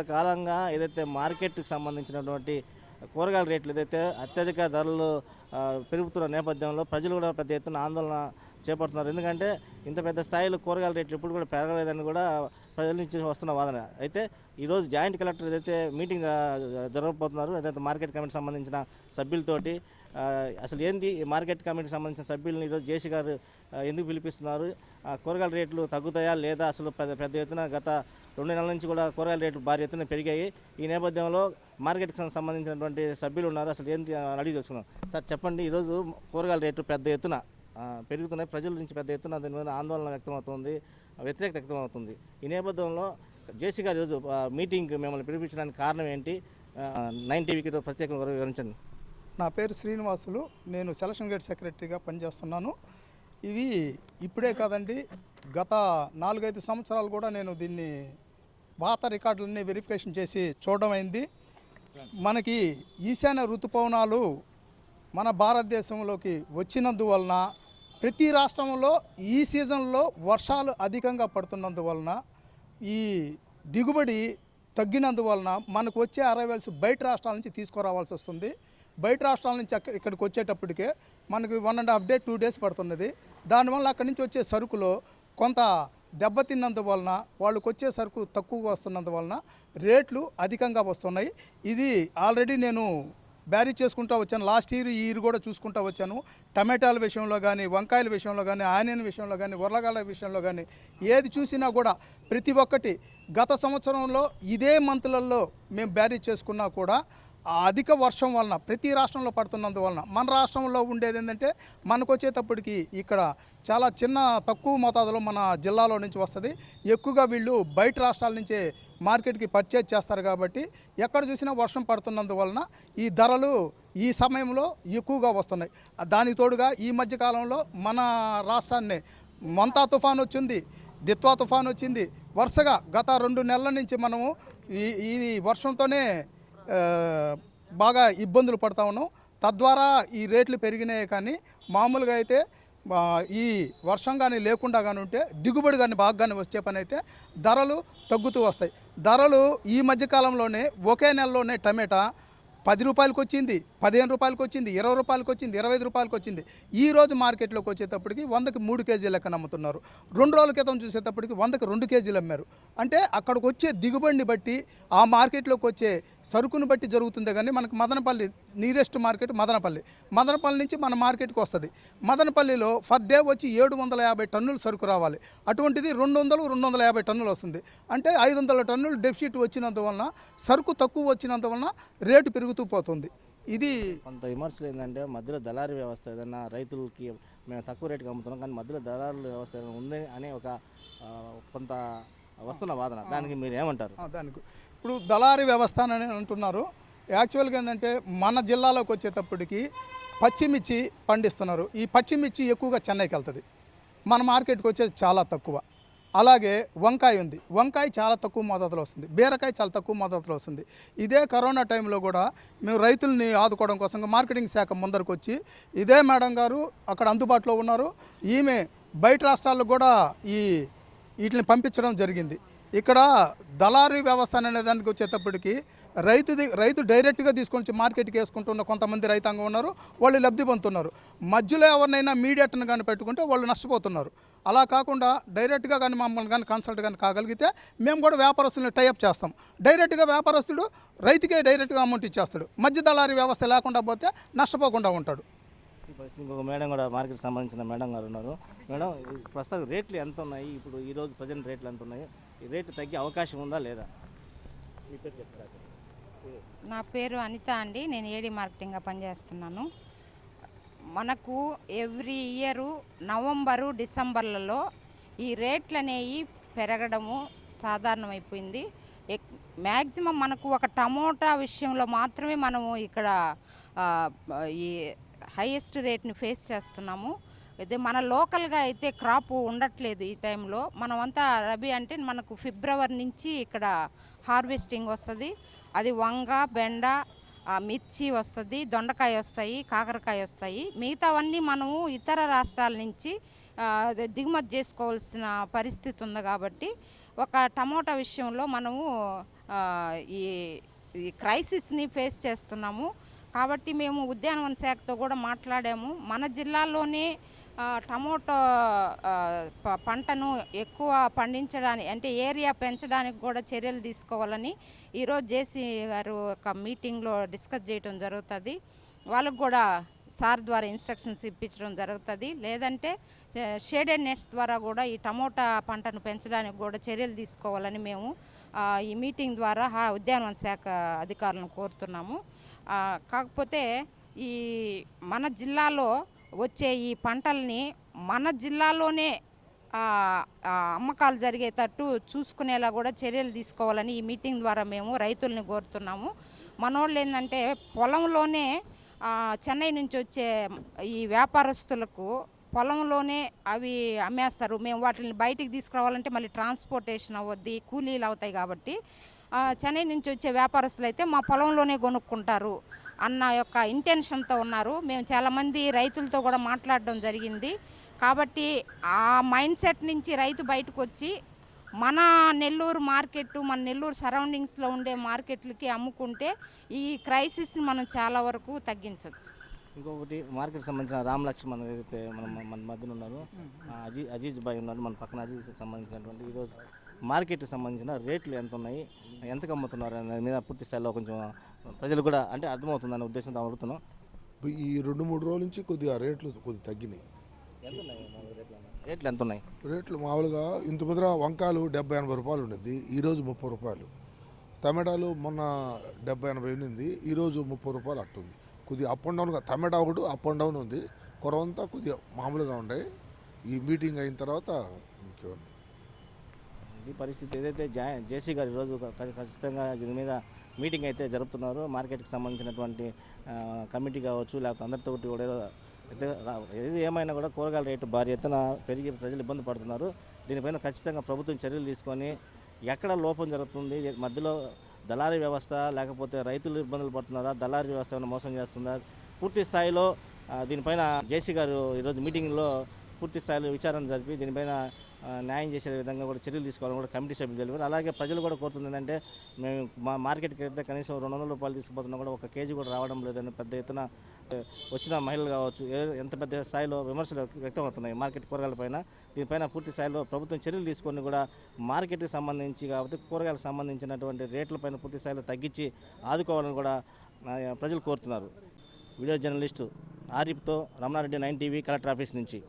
కొంతకాలంగా ఏదైతే మార్కెట్కి సంబంధించినటువంటి కూరగాయల రేట్లు ఏదైతే అత్యధిక ధరలు పెరుగుతున్న నేపథ్యంలో ప్రజలు కూడా పెద్ద ఎత్తున ఆందోళన చేపడుతున్నారు. ఎందుకంటే ఇంత పెద్ద స్థాయిలో కూరగాయల రేట్లు ఎప్పుడు కూడా పెరగలేదని కూడా ప్రజల నుంచి వస్తున్న వాదన. అయితే ఈరోజు జాయింట్ కలెక్టర్ ఏదైతే మీటింగ్ జరగబోతున్నారు ఏదైతే మార్కెట్ కమిటీకి సంబంధించిన సభ్యులతోటి అసలు ఏంది ఈ మార్కెట్ కమిటీకి సంబంధించిన సభ్యులను ఈరోజు జేసీ గారు ఎందుకు పిలిపిస్తున్నారు? కూరగాయల రేట్లు తగ్గుతాయా లేదా? అసలు పెద్ద పెద్ద ఎత్తున గత రెండు నెలల నుంచి కూడా కూరగాయల రేట్లు భారీ ఎత్తున పెరిగాయి. ఈ నేపథ్యంలో మార్కెట్కి సంబంధించినటువంటి సభ్యులు ఉన్నారు. అసలు ఏంటి అడిగి తెలుసుకున్నాం సార్ చెప్పండి ఈరోజు కూరగాయల రేట్లు పెద్ద ఎత్తున పెరుగుతున్నాయి. ప్రజల నుంచి పెద్ద ఎత్తున దీని మీద ఆందోళన వ్యక్తమవుతుంది వ్యతిరేకత వ్యక్తమవుతుంది. ఈ నేపథ్యంలో జేసీ గారు ఈరోజు మీటింగ్ మిమ్మల్ని పిలిపించడానికి కారణం ఏంటి? నైన్టీ నైన్ టీవీకి ప్రత్యేకంగా వివరించండి. నా పేరు శ్రీనివాసులు. నేను సెలక్షన్ గేట్ సెక్రటరీగా పనిచేస్తున్నాను. ఇవి ఇప్పుడే కాదండి గత నాలుగైదు సంవత్సరాలు కూడా నేను దీన్ని పాత రికార్డులన్నీ వెరిఫికేషన్ చేసి చూడడం అయింది. మనకి ఈశాన్య ఋతుపవనాలు మన భారతదేశంలోకి వచ్చినందువలన ప్రతి రాష్ట్రంలో ఈ సీజన్లో వర్షాలు అధికంగా పడుతున్నందువలన ఈ దిగుబడి తగ్గినందువలన మనకు వచ్చే అరైవల్స్ బయట రాష్ట్రాల నుంచి తీసుకురావాల్సి వస్తుంది. బయట రాష్ట్రాల నుంచి అక్కడ ఇక్కడికి వచ్చేటప్పటికే మనకి one and half day two days పడుతున్నది. దానివల్ల అక్కడి నుంచి వచ్చే సరుకులో కొంత దెబ్బతిన్నందువలన వాళ్ళకి వచ్చే సరుకు తక్కువగా వస్తున్నందువలన రేట్లు అధికంగా వస్తున్నాయి. ఇది ఆల్రెడీ నేను బ్యారీ చేసుకుంటూ వచ్చాను. లాస్ట్ ఇయర్ ఈ ఇయర్ కూడా చూసుకుంటూ వచ్చాను. టమాటాల విషయంలో కానీ వంకాయల విషయంలో కానీ ఆనియన్ విషయంలో కానీ ఉర్లగడ్డ విషయంలో కానీ ఏది చూసినా కూడా ప్రతి ఒక్కటి గత సంవత్సరంలో ఇదే మంత్లలో మేము బ్యారీ చేసుకున్నా కూడా ఆ అధిక వర్షం వలన ప్రతి రాష్ట్రంలో పడుతున్నందువలన మన రాష్ట్రంలో ఉండేది ఏంటంటే మనకు వచ్చేటప్పటికి ఇక్కడ చాలా చిన్న తక్కువ మోతాదులో మన జిల్లాలో నుంచి వస్తుంది. ఎక్కువగా వీళ్ళు బయట రాష్ట్రాల నుంచే మార్కెట్కి పర్చేజ్ చేస్తారు కాబట్టి ఎక్కడ చూసినా వర్షం పడుతున్నందువలన ఈ ధరలు ఈ సమయంలో ఎక్కువగా వస్తున్నాయి. దానికి తోడుగా ఈ మధ్యకాలంలో మన రాష్ట్రాన్ని మొంతా తుఫాన్ వచ్చింది దిత్వా తుఫాన్ వచ్చింది. వరుసగా గత రెండు నెలల నుంచి మనము ఈ ఈ వర్షంతోనే బాగా ఇబ్బందులు పడతా ఉన్నాం. తద్వారా ఈ రేట్లు పెరిగినాయి కానీ మామూలుగా అయితే ఈ వర్షం కానీ లేకుండా కానీ ఉంటే దిగుబడి కానీ బాగా కానీ వచ్చే పని అయితే ధరలు తగ్గుతూ వస్తాయి. ధరలు ఈ మధ్యకాలంలోనే ఒకే నెలలోనే టమాటా పది రూపాయలకు వచ్చింది పదిహేను రూపాయలకి వచ్చింది ఇరవై రూపాయలకి వచ్చింది ఇరవై ఐదు రూపాయలకి వచ్చింది. ఈ రోజు మార్కెట్లోకి వచ్చేటప్పటికి వందకి మూడు కేజీల లెక్కన అమ్ముతున్నారు రెండు రోజుల క్రితం చూసేటప్పటికి వందకి రెండు కేజీలు అమ్మారు. అంటే అక్కడికి వచ్చే దిగుబడిని బట్టి ఆ మార్కెట్లోకి వచ్చే సరుకును బట్టి జరుగుతుంది కానీ మనకు మదనపల్లి నియరెస్ట్ మార్కెట్ మదనపల్లి. మదనపల్లి నుంచి మన మార్కెట్కి వస్తుంది. మదనపల్లిలో ఫర్ డే వచ్చి ఏడు వందల యాభై టన్నులు సరుకు రావాలి. అటువంటిది రెండు వందలు రెండు వందల యాభై టన్నులు వస్తుంది. అంటే ఐదు వందల టన్నులు డెఫిసిట్ వచ్చినందువలన సరుకు తక్కువ వచ్చినందువలన రేటు పెరుగుతూ పోతుంది. ఇది కొంత విమర్శలు ఏంటంటే మధ్యలో దళారీ వ్యవస్థ ఏదైనా రైతులకి మేము తక్కువ రేటుకి అమ్ముతున్నాం కానీ మధ్యలో దళారుల వ్యవస్థ ఏదైనా ఉంది అనే ఒక కొంత వస్తున్న వాదన. దానికి మీరు ఏమంటారు? దానికి. ఇప్పుడు దళారీ వ్యవస్థ అని అంటున్నారు. యాక్చువల్గా ఏంటంటే మన జిల్లాలోకి వచ్చేటప్పటికి పచ్చిమిర్చి పండిస్తున్నారు. ఈ పచ్చిమిర్చి ఎక్కువగా చెన్నైకి వెళ్తుంది. మన మార్కెట్కి వచ్చేది చాలా తక్కువ. అలాగే వంకాయ ఉంది. వంకాయ చాలా తక్కువ మోతాదులో వస్తుంది. బీరకాయ చాలా తక్కువ మోతాదులో వస్తుంది. ఇదే కరోనా టైంలో కూడా మేము రైతుల్ని ఆదుకోవడం కోసం మార్కెటింగ్ శాఖ ముందరకు వచ్చి ఇదే మేడం గారు అక్కడ అందుబాటులో ఉన్నారు. ఈమె బయట రాష్ట్రాలకు కూడా ఈ వీటిని పంపించడం జరిగింది. ఇక్కడ దళారీ వ్యవస్థ అనే దానికి వచ్చేటప్పటికి రైతుది రైతు డైరెక్ట్గా తీసుకొని వచ్చి మార్కెట్కి వేసుకుంటున్న కొంతమంది రైతాంగం ఉన్నారు వాళ్ళు లబ్ధి పొందుతున్నారు. మధ్యలో ఎవరినైనా మీడియేటర్ని కానీ పెట్టుకుంటే వాళ్ళు నష్టపోతున్నారు. అలా కాకుండా డైరెక్ట్గా కానీ మమ్మల్ని కానీ కన్సల్ట్ కానీ కాగలిగితే మేము కూడా వ్యాపారస్తులను టైఅప్ చేస్తాం. డైరెక్ట్గా వ్యాపారస్తుడు రైతుకే డైరెక్ట్గా అమౌంట్ ఇచ్చేస్తాడు. మధ్య దళారీ వ్యవస్థ లేకుండా పోతే నష్టపోకుండా ఉంటాడు. ఇంకొక మేడం కూడా మార్కెట్ సంబంధించిన మేడం గారు ఉన్నారు. మేడం ప్రస్తుతం రేట్లు ఎంత ఉన్నాయి? ఇప్పుడు ఈరోజు ప్రజెంట్ రేట్లు ఎంత ఉన్నాయి? రేటు తగ్గే అవకాశం ఉందా లేదా? మీ పేరు చెప్తారా నా పేరు అనిత అండి. నేను ఏడి మార్కెటింగ్గా పనిచేస్తున్నాను. మనకు ఎవ్రీ ఇయరు నవంబరు డిసెంబర్లలో ఈ రేట్లు అనేవి పెరగడము సాధారణమైపోయింది. మ్యాక్సిమం మనకు ఒక టమోటా విషయంలో మాత్రమే మనము ఇక్కడ ఆ, ఈ హైయెస్ట్ రేట్ని ఫేస్ చేస్తున్నాము. అయితే మన లోకల్గా అయితే క్రాప్ ఉండట్లేదు ఈ టైంలో. మనమంతా రబీ అంటే మనకు ఫిబ్రవరి నుంచి ఇక్కడ హార్వెస్టింగ్ వస్తుంది. అది వంగ బెండ మిర్చి వస్తుంది దొండకాయ వస్తాయి కాకరకాయ వస్తాయి. మిగతావన్నీ మనము ఇతర రాష్ట్రాల నుంచి దిగుమతి చేసుకోవాల్సిన పరిస్థితి ఉంది కాబట్టి ఒక టమోటా విషయంలో మనము ఈ ఈ క్రైసిస్ని ఫేస్ చేస్తున్నాము. కాబట్టి మేము ఉద్యానవన శాఖతో కూడా మాట్లాడాము. మన జిల్లాలోనే టమోటా ప- పంటను ఎక్కువ పండించడానికి అంటే ఏరియా పెంచడానికి కూడా చర్యలు తీసుకోవాలని ఈరోజు జేసీ గారు ఒక మీటింగ్లో డిస్కస్ చేయడం జరుగుతుంది. వాళ్ళకు కూడా సార్ ద్వారా ఇన్స్ట్రక్షన్స్ ఇప్పించడం జరుగుతుంది. లేదంటే షేడెడ్ నెట్స్ ద్వారా కూడా ఈ టమోటా పంటను పెంచడానికి కూడా చర్యలు తీసుకోవాలని మేము ఈ మీటింగ్ ద్వారా ఉద్యానవన శాఖ అధికారులను కోరుతున్నాము. కాకపోతే ఈ మన జిల్లాలో వచ్చే ఈ పంటల్ని మన జిల్లాలోనే అమ్మకాలు జరిగేటట్టు చూసుకునేలా కూడా చర్యలు తీసుకోవాలని ఈ మీటింగ్ ద్వారా మేము రైతుల్ని కోరుతున్నాము. మనోళ్ళు ఏంటంటే పొలంలోనే చెన్నై నుంచి వచ్చే ఈ వ్యాపారస్తులకు పొలంలోనే అవి అమ్మేస్తారు. మేము వాటిని బయటికి తీసుకురావాలంటే మళ్ళీ ట్రాన్స్పోర్టేషన్ అవ్వద్ది కూలీలు అవుతాయి కాబట్టి చెన్నై నుంచి వచ్చే వ్యాపారస్తులు అయితే మా పొలంలోనే కొనుక్కుంటారు. అన్న యొక్క ఇంటెన్షన్తో ఉన్నారు. మేము చాలామంది రైతులతో కూడా మాట్లాడడం జరిగింది. కాబట్టి ఆ మైండ్ సెట్ నుంచి రైతు బయటకు వచ్చి మన నెల్లూరు మార్కెట్ మన నెల్లూరు సరౌండింగ్స్లో ఉండే మార్కెట్లకి అమ్ముకుంటే ఈ క్రైసిస్ని మనం చాలా వరకు తగ్గించవచ్చు ఇంకొకటి మార్కెట్ సంబంధించిన రామ్ లక్ష్మణ్ ఏదైతే మన మన మధ్యన ఉన్నారు అజీ అజీజ్ బాయ్ ఉన్నారు మన పక్కన అజీజ్ సంబంధించినటువంటి ఈరోజు మార్కెట్కి సంబంధించిన రేట్లు ఎంత ఉన్నాయి ఎంతకు అమ్ముతున్నారు అనే మీద పూర్తి స్థాయిలో కొంచెం ప్రజలు కూడా అంటే అర్థమవుతుందనే ఉద్దేశంతో అడుగుతున్నాం. ఈ రెండు మూడు రోజుల నుంచి కొద్దిగా రేట్లు కొద్దిగా తగ్గినాయి. రేట్లు ఎంత ఉన్నాయి రేట్లు మామూలుగా ఇంత ముద్ర వంకాయలు డెబ్బై ఎనభై రూపాయలు ఉండింది ఈరోజు ముప్పై రూపాయలు. టమాటాలు మొన్న డెబ్బై ఎనభై ఉండింది ఈరోజు ముప్పై రూపాయలు అట్టుంది కొద్దిగా అప్ అండ్ డౌన్గా టమాటా ఒకటి అప్ అండ్ డౌన్ ఉంది. కొరవంతా కొద్దిగా మామూలుగా ఉన్నాయి ఈ మీటింగ్ అయిన తర్వాత ఇంకేమన్నా ఈ పరిస్థితి ఏదైతే జా జేసీ గారు ఈరోజు ఖచ్చితంగా దీని మీద మీటింగ్ అయితే జరుపుతున్నారు. మార్కెట్కి సంబంధించినటువంటి కమిటీ కావచ్చు లేకపోతే అందరితో కూడా ఏది ఏమైనా కూడా కూరగాయల రేటు భారీ ఎత్తున పెరిగి ప్రజలు ఇబ్బంది పడుతున్నారు. దీనిపైన ఖచ్చితంగా ప్రభుత్వం చర్యలు తీసుకొని ఎక్కడ లోపం జరుగుతుంది? మధ్యలో దళారీ వ్యవస్థ లేకపోతే రైతులు ఇబ్బందులు పడుతున్నారా? దళారీ వ్యవస్థ ఏమైనా మోసం చేస్తుందా? పూర్తి స్థాయిలో దీనిపైన జేసీ గారు ఈరోజు మీటింగ్లో పూర్తి స్థాయిలో విచారణ జరిపి దీనిపైన న్యాయం చేసే విధంగా కూడా చర్యలు తీసుకోవాలని కూడా కమిటీ సభ్యులు తెలిపారు. అలాగే ప్రజలు కూడా కోరుతుంది ఏంటంటే మేము మా మార్కెట్కి వెళ్తే కనీసం రెండు వందల రూపాయలు తీసుకుపోతున్నా కూడా ఒక కేజీ కూడా రావడం లేదని పెద్ద ఎత్తున వచ్చిన మహిళలు కావచ్చు ఏ- ఎంత పెద్ద స్థాయిలో విమర్శలు వ్యక్తమవుతున్నాయి మార్కెట్ కూరగాయల పైన. దీనిపైన పూర్తి స్థాయిలో ప్రభుత్వం చర్యలు తీసుకొని కూడా మార్కెట్కి సంబంధించి కాబట్టి కూరగాయలకు సంబంధించినటువంటి రేట్లపైన పూర్తి స్థాయిలో తగ్గించి ఆదుకోవాలని కూడా ప్రజలు కోరుతున్నారు. వీడియో జర్నలిస్టు ఆరిఫ్తో Ramana Reddy nine TV collector office నుంచి.